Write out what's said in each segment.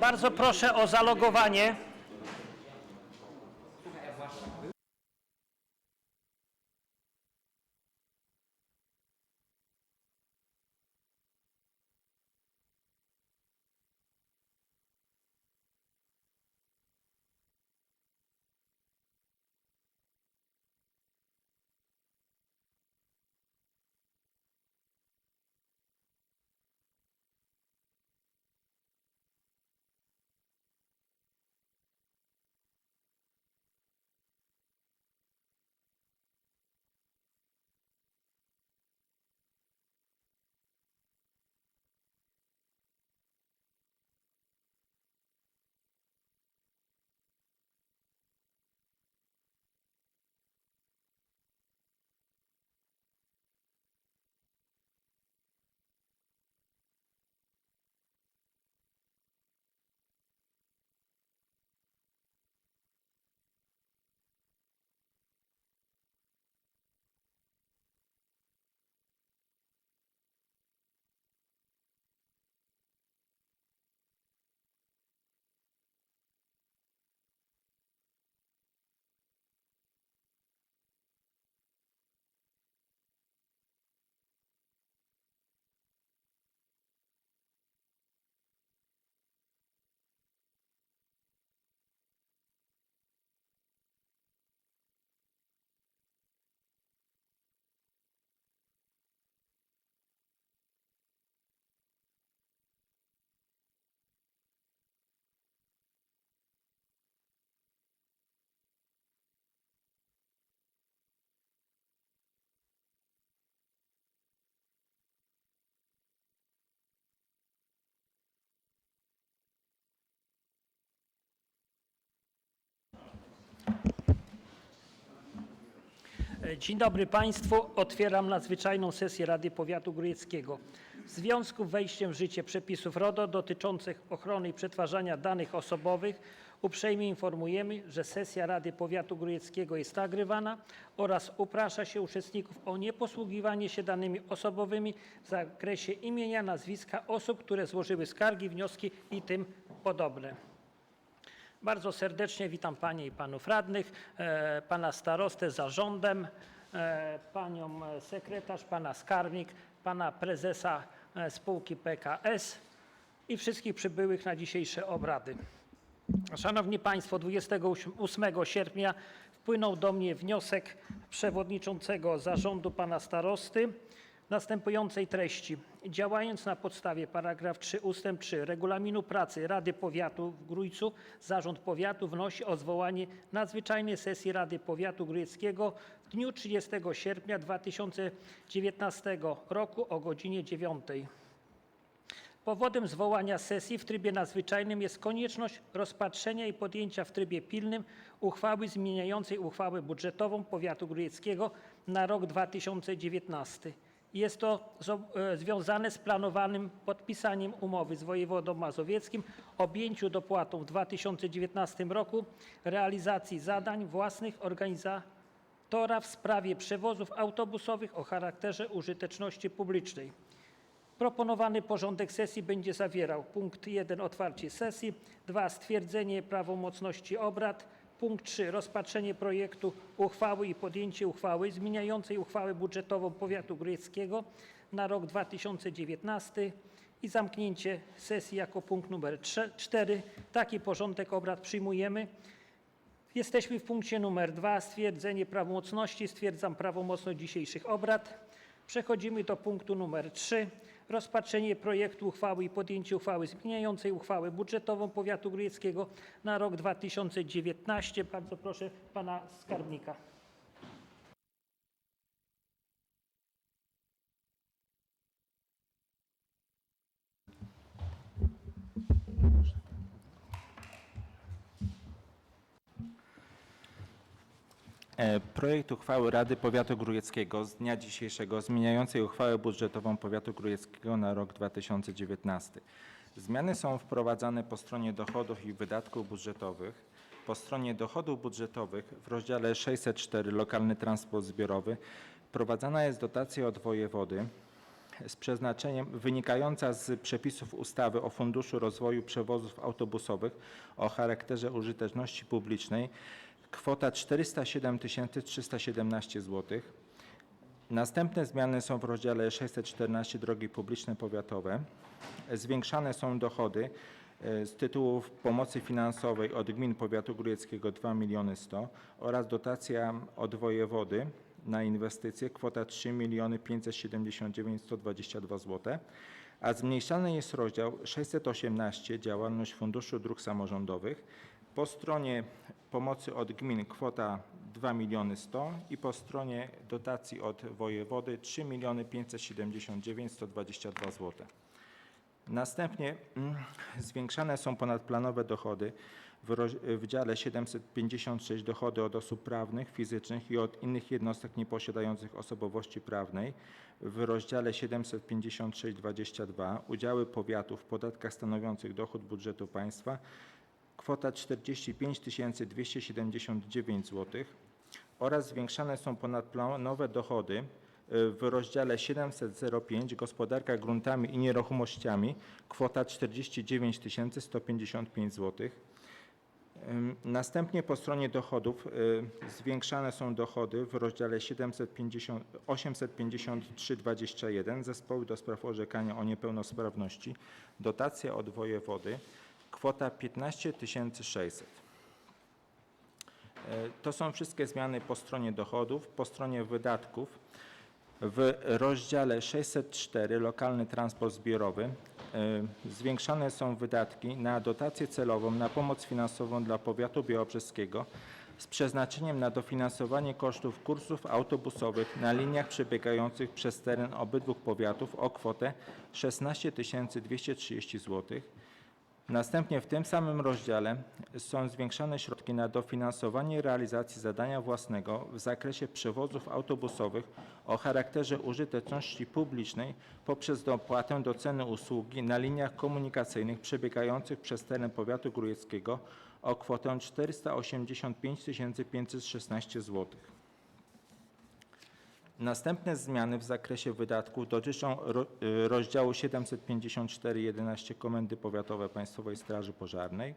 Bardzo proszę o zalogowanie. Dzień dobry Państwu. Otwieram nadzwyczajną sesję Rady Powiatu Grójeckiego. W związku z wejściem w życie przepisów RODO dotyczących ochrony i przetwarzania danych osobowych uprzejmie informujemy, że sesja Rady Powiatu Grójeckiego jest nagrywana oraz uprasza się uczestników o nieposługiwanie się danymi osobowymi w zakresie imienia, nazwiska osób, które złożyły skargi, wnioski i tym podobne. Bardzo serdecznie witam Panie i Panów Radnych, e, Pana Starostę zarządem, e, Panią Sekretarz, Pana Skarbnik, Pana Prezesa e, spółki PKS i wszystkich przybyłych na dzisiejsze obrady. Szanowni Państwo, 28 sierpnia wpłynął do mnie wniosek przewodniczącego zarządu Pana Starosty następującej treści. Działając na podstawie paragraf 3 ust. 3 regulaminu pracy Rady Powiatu w Grójcu, Zarząd Powiatu wnosi o zwołanie nadzwyczajnej sesji Rady Powiatu Grójeckiego w dniu 30 sierpnia 2019 roku o godzinie 9. Powodem zwołania sesji w trybie nadzwyczajnym jest konieczność rozpatrzenia i podjęcia w trybie pilnym uchwały zmieniającej uchwałę budżetową powiatu grójeckiego na rok 2019. Jest to e, związane z planowanym podpisaniem umowy z wojewodą mazowieckim o objęciu dopłatą w 2019 roku realizacji zadań własnych organizatora w sprawie przewozów autobusowych o charakterze użyteczności publicznej. Proponowany porządek sesji będzie zawierał punkt 1 otwarcie sesji, 2 stwierdzenie prawomocności obrad, punkt 3 rozpatrzenie projektu uchwały i podjęcie uchwały zmieniającej uchwałę budżetową powiatu grójeckiego na rok 2019 i zamknięcie sesji jako punkt numer 4. Taki porządek obrad przyjmujemy. Jesteśmy w punkcie numer dwa. Stwierdzenie prawomocności. Stwierdzam prawomocność dzisiejszych obrad. Przechodzimy do punktu numer 3. Rozpatrzenie projektu uchwały i podjęcie uchwały zmieniającej uchwałę budżetową powiatu grójeckiego na rok 2019. Bardzo proszę pana skarbnika. Projekt uchwały Rady Powiatu Grójeckiego z dnia dzisiejszego zmieniającej uchwałę budżetową Powiatu Grójeckiego na rok 2019. Zmiany są wprowadzane po stronie dochodów i wydatków budżetowych. Po stronie dochodów budżetowych w rozdziale 604 Lokalny Transport Zbiorowy wprowadzana jest dotacja od wojewody z przeznaczeniem wynikająca z przepisów ustawy o Funduszu Rozwoju Przewozów Autobusowych o charakterze użyteczności publicznej kwota 407 317 zł. Następne zmiany są w rozdziale 614 Drogi publiczne powiatowe. Zwiększane są dochody e, z tytułów pomocy finansowej od gmin powiatu grójeckiego 2 miliony 100 oraz dotacja od wojewody na inwestycje kwota 3 miliony 579 122 zł. A zmniejszany jest rozdział 618 działalność Funduszu Dróg Samorządowych. Po stronie pomocy od gmin kwota 2 miliony 100 i po stronie dotacji od wojewody 3 miliony 579 122 zł. Następnie mm, zwiększane są ponadplanowe dochody w, w dziale 756 dochody od osób prawnych, fizycznych i od innych jednostek nieposiadających osobowości prawnej. W rozdziale 756,22 udziały powiatów w podatkach stanowiących dochód budżetu państwa kwota 45 279 zł oraz zwiększane są ponadplanowe dochody y, w rozdziale 705 Gospodarka gruntami i nieruchomościami kwota 49 155 zł. Następnie po stronie dochodów y, zwiększane są dochody w rozdziale 750 853,21 Zespoły do spraw orzekania o niepełnosprawności, dotacja od wojewody, kwota 15 600. E, To są wszystkie zmiany po stronie dochodów. Po stronie wydatków w rozdziale 604 Lokalny transport zbiorowy e, zwiększane są wydatki na dotację celową na pomoc finansową dla powiatu białobrzeskiego z przeznaczeniem na dofinansowanie kosztów kursów autobusowych na liniach przebiegających przez teren obydwu powiatów o kwotę 16 230 zł. Następnie w tym samym rozdziale są zwiększane środki na dofinansowanie realizacji zadania własnego w zakresie przewozów autobusowych o charakterze użyteczności publicznej poprzez dopłatę do ceny usługi na liniach komunikacyjnych przebiegających przez teren powiatu grójeckiego o kwotę 485 516 zł. Następne zmiany w zakresie wydatków dotyczą y, rozdziału 754.11 Komendy Powiatowe Państwowej Straży Pożarnej.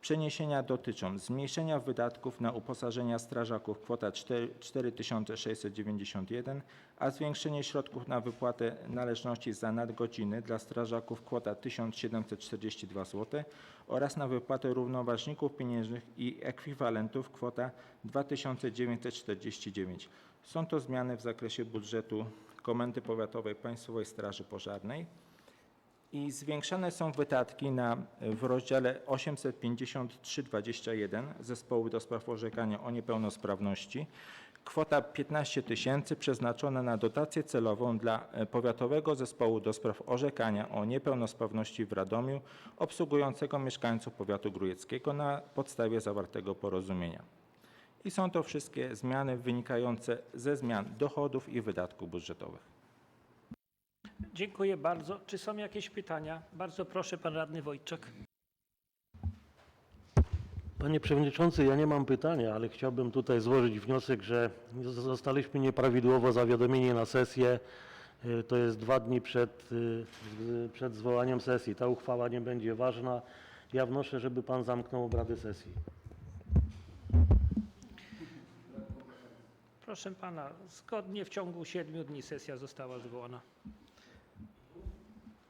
Przeniesienia dotyczą zmniejszenia wydatków na uposażenia strażaków kwota 4 4691, a zwiększenie środków na wypłatę należności za nadgodziny dla strażaków kwota 1742 zł oraz na wypłatę równoważników pieniężnych i ekwiwalentów kwota 2949. Są to zmiany w zakresie budżetu Komendy Powiatowej Państwowej Straży Pożarnej i zwiększane są wydatki na, w rozdziale 853,21 Zespoły do spraw orzekania o niepełnosprawności. Kwota 15 tysięcy przeznaczona na dotację celową dla e, Powiatowego Zespołu do spraw orzekania o niepełnosprawności w Radomiu obsługującego mieszkańców powiatu grójeckiego na podstawie zawartego porozumienia. I są to wszystkie zmiany wynikające ze zmian dochodów i wydatków budżetowych. Dziękuję bardzo. Czy są jakieś pytania? Bardzo proszę, pan radny Wojczak. Panie Przewodniczący, ja nie mam pytania, ale chciałbym tutaj złożyć wniosek, że zostaliśmy nieprawidłowo zawiadomieni na sesję. Y, To jest dwa dni przed, y, przed zwołaniem sesji. Ta uchwała nie będzie ważna. Ja wnoszę, żeby Pan zamknął obrady sesji. Proszę pana, zgodnie w ciągu siedmiu dni sesja została zwołana.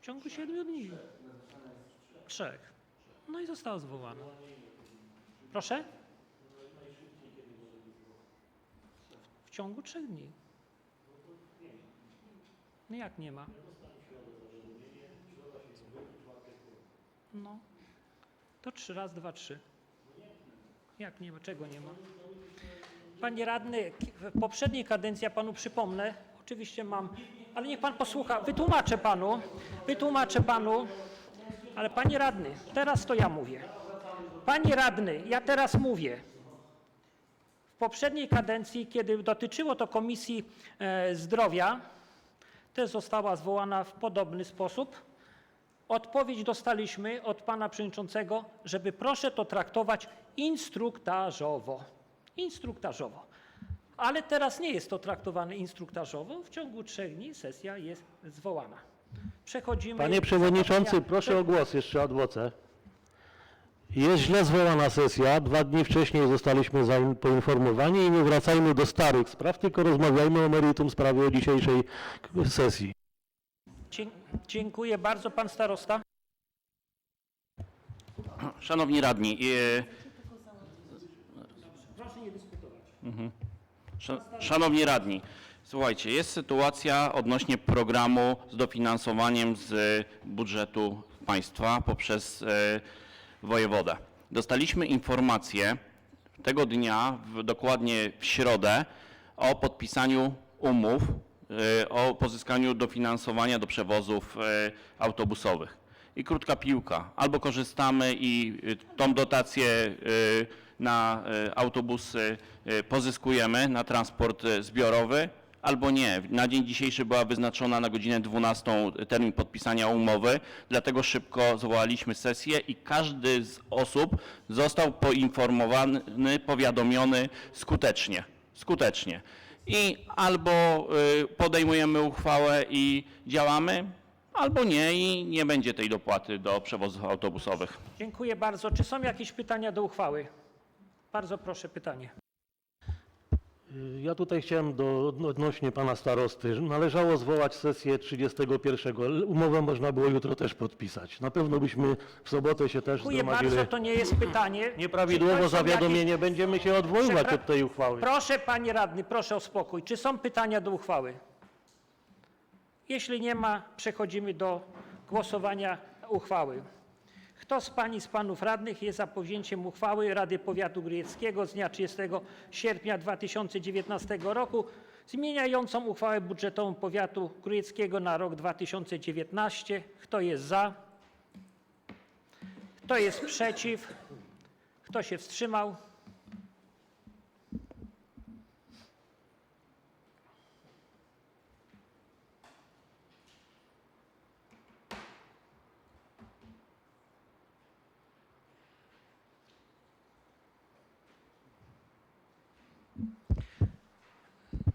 W ciągu siedmiu dni. Trzech. No i została zwołana. Proszę? W ciągu trzech dni. No jak nie ma? No. To trzy, raz, dwa, trzy. Jak nie ma? Czego nie ma? Panie radny, w poprzedniej kadencji, ja panu przypomnę, oczywiście mam, ale niech pan posłucha, wytłumaczę panu, wytłumaczę panu, ale panie radny, teraz to ja mówię. Panie radny, ja teraz mówię. W poprzedniej kadencji, kiedy dotyczyło to Komisji e, Zdrowia, też została zwołana w podobny sposób. Odpowiedź dostaliśmy od pana przewodniczącego, żeby proszę to traktować instruktażowo. Instruktażowo. Ale teraz nie jest to traktowane instruktażowo. W ciągu trzech dni sesja jest zwołana. Przechodzimy... Panie Przewodniczący, proszę o głos jeszcze ad voce. Jest źle zwołana sesja, dwa dni wcześniej zostaliśmy poinformowani i nie wracajmy do starych spraw, tylko rozmawiajmy o meritum sprawy o dzisiejszej sesji. Dzie- Dziękuję bardzo. Pan starosta? Szanowni radni, e, Proszę nie Sza- Szanowni radni, słuchajcie, jest sytuacja odnośnie programu z dofinansowaniem z budżetu państwa poprzez e, wojewodę. Dostaliśmy informację tego dnia, dokładnie w środę, o podpisaniu umów e, o pozyskaniu dofinansowania do przewozów e, autobusowych. I krótka piłka. Albo korzystamy i tą dotację na y, autobusy y, pozyskujemy na transport y, zbiorowy, albo nie. Na dzień dzisiejszy była wyznaczona na godzinę 12 termin podpisania umowy, dlatego szybko zwołaliśmy sesję i każdy z osób został poinformowany, powiadomiony skutecznie. Skutecznie. I albo podejmujemy uchwałę i działamy, albo nie i nie będzie tej dopłaty do przewozów autobusowych. Dziękuję bardzo. Czy są jakieś pytania do uchwały? Bardzo proszę pytanie. Ja tutaj chciałem do, odnośnie pana starosty, należało zwołać sesję 31. L- Umowę można było jutro też podpisać. Na pewno byśmy w sobotę się też Dziękuję zgromadzili. bardzo. To nie jest pytanie. Czy Nieprawidłowo są zawiadomienie, będziemy się odwoływać Przepra- od tej uchwały. Proszę panie radny, proszę o spokój. Czy są pytania do uchwały? Jeśli nie ma, przechodzimy do głosowania uchwały. Kto z pań i z panów radnych jest za powzięciem uchwały Rady Powiatu Grójeckiego z dnia 30 sierpnia 2019 roku zmieniającą uchwałę budżetową Powiatu Grójeckiego na rok 2019? Kto jest za? Kto jest przeciw? Kto się wstrzymał?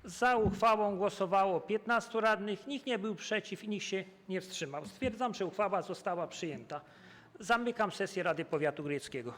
Za uchwałą głosowało 15 radnych, nikt nie był przeciw i nikt się nie wstrzymał. Stwierdzam, że uchwała została przyjęta. Zamykam sesję Rady Powiatu Grójeckiego.